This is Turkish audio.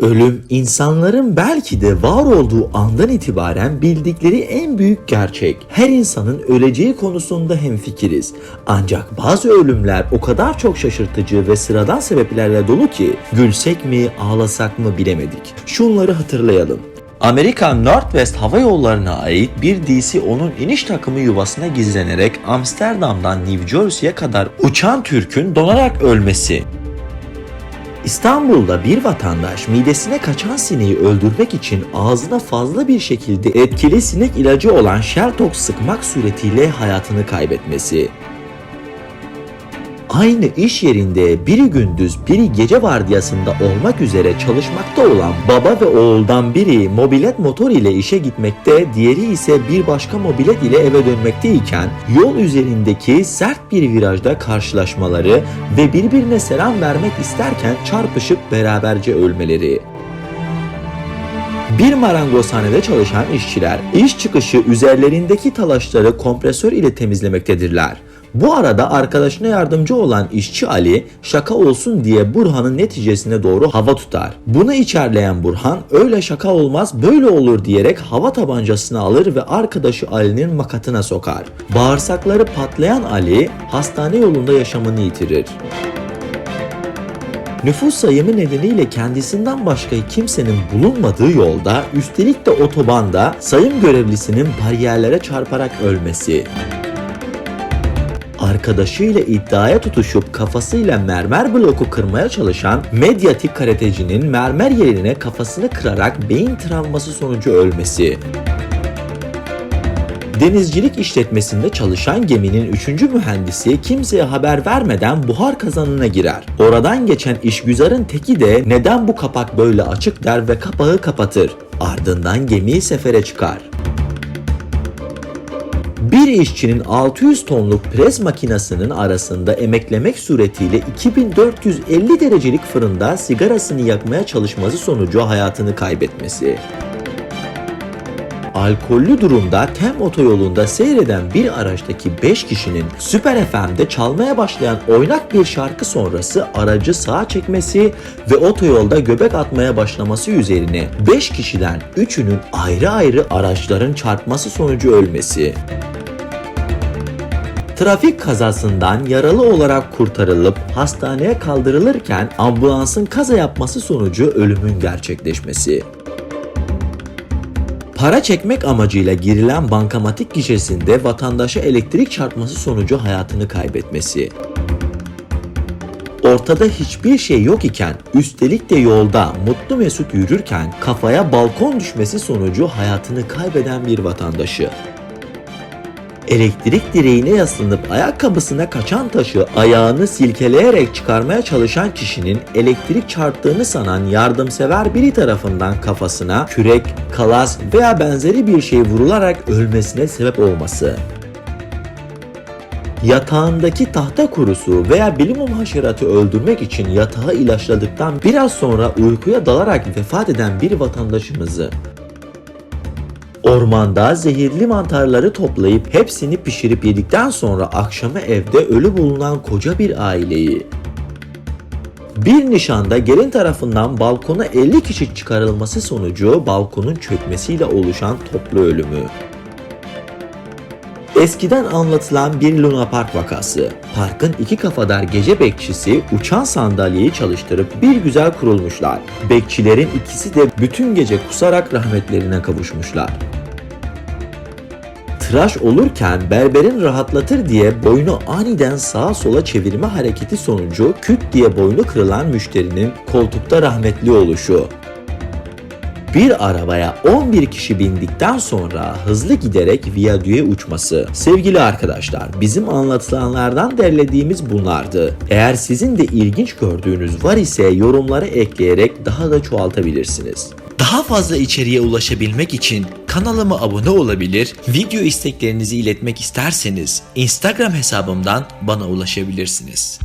Ölüm insanların belki de var olduğu andan itibaren bildikleri en büyük gerçek. Her insanın öleceği konusunda hemfikiriz. Ancak bazı ölümler o kadar çok şaşırtıcı ve sıradan sebeplerle dolu ki gülsek mi ağlasak mı bilemedik. Şunları hatırlayalım. Amerikan Northwest Hava Yolları'na ait bir DC-10'un iniş takımı yuvasına gizlenerek Amsterdam'dan New Jersey'ye kadar uçan Türk'ün donarak ölmesi. İstanbul'da bir vatandaş midesine kaçan sineği öldürmek için ağzına fazla bir şekilde etkili sinek ilacı olan Sheltox sıkmak suretiyle hayatını kaybetmesi. Aynı iş yerinde biri gündüz biri gece vardiyasında olmak üzere çalışmakta olan baba ve oğuldan biri mobilet motor ile işe gitmekte, diğeri ise bir başka mobilet ile eve dönmekteyken yol üzerindeki sert bir virajda karşılaşmaları ve birbirine selam vermek isterken çarpışıp beraberce ölmeleri. Bir marangozhanede çalışan işçiler iş çıkışı üzerlerindeki talaşları kompresör ile temizlemektedirler. Bu arada arkadaşına yardımcı olan işçi Ali şaka olsun diye Burhan'ın neticesine doğru hava tutar. Bunu içerleyen Burhan öyle şaka olmaz böyle olur diyerek hava tabancasını alır ve arkadaşı Ali'nin makatına sokar. Bağırsakları patlayan Ali hastane yolunda yaşamını yitirir. Nüfus sayımı nedeniyle kendisinden başka kimsenin bulunmadığı yolda, üstelik de otobanda sayım görevlisinin bariyerlere çarparak ölmesi. Arkadaşıyla iddiaya tutuşup kafasıyla mermer bloku kırmaya çalışan medyatik karatecinin mermer yerine kafasını kırarak beyin travması sonucu ölmesi. Denizcilik işletmesinde çalışan geminin 3. mühendisi kimseye haber vermeden buhar kazanına girer. Oradan geçen işgüzarın teki de neden bu kapak böyle açık der ve kapağı kapatır. Ardından gemiyi sefere çıkar. Bir işçinin 600 tonluk pres makinasının arasında emeklemek suretiyle 2450 derecelik fırında sigarasını yakmaya çalışması sonucu hayatını kaybetmesi alkollü durumda Tem otoyolunda seyreden bir araçtaki 5 kişinin Süper FM'de çalmaya başlayan oynak bir şarkı sonrası aracı sağa çekmesi ve otoyolda göbek atmaya başlaması üzerine 5 kişiden 3'ünün ayrı ayrı araçların çarpması sonucu ölmesi. Trafik kazasından yaralı olarak kurtarılıp hastaneye kaldırılırken ambulansın kaza yapması sonucu ölümün gerçekleşmesi. Para çekmek amacıyla girilen bankamatik gişesinde vatandaşa elektrik çarpması sonucu hayatını kaybetmesi. Ortada hiçbir şey yok iken üstelik de yolda mutlu mesut yürürken kafaya balkon düşmesi sonucu hayatını kaybeden bir vatandaşı. Elektrik direğine yaslanıp ayakkabısına kaçan taşı ayağını silkeleyerek çıkarmaya çalışan kişinin elektrik çarptığını sanan yardımsever biri tarafından kafasına kürek, kalas veya benzeri bir şey vurularak ölmesine sebep olması. Yatağındaki tahta kurusu veya bilimum haşeratı öldürmek için yatağı ilaçladıktan biraz sonra uykuya dalarak vefat eden bir vatandaşımızı Ormanda zehirli mantarları toplayıp hepsini pişirip yedikten sonra akşamı evde ölü bulunan koca bir aileyi bir nişanda gelin tarafından balkona 50 kişi çıkarılması sonucu balkonun çökmesiyle oluşan toplu ölümü. Eskiden anlatılan bir Luna Park vakası. Parkın iki kafadar gece bekçisi uçan sandalyeyi çalıştırıp bir güzel kurulmuşlar. Bekçilerin ikisi de bütün gece kusarak rahmetlerine kavuşmuşlar tıraş olurken berberin rahatlatır diye boynu aniden sağa sola çevirme hareketi sonucu küt diye boynu kırılan müşterinin koltukta rahmetli oluşu. Bir arabaya 11 kişi bindikten sonra hızlı giderek viyadüğe uçması. Sevgili arkadaşlar, bizim anlatılanlardan derlediğimiz bunlardı. Eğer sizin de ilginç gördüğünüz var ise yorumlara ekleyerek daha da çoğaltabilirsiniz. Daha fazla içeriğe ulaşabilmek için kanalıma abone olabilir, video isteklerinizi iletmek isterseniz Instagram hesabımdan bana ulaşabilirsiniz.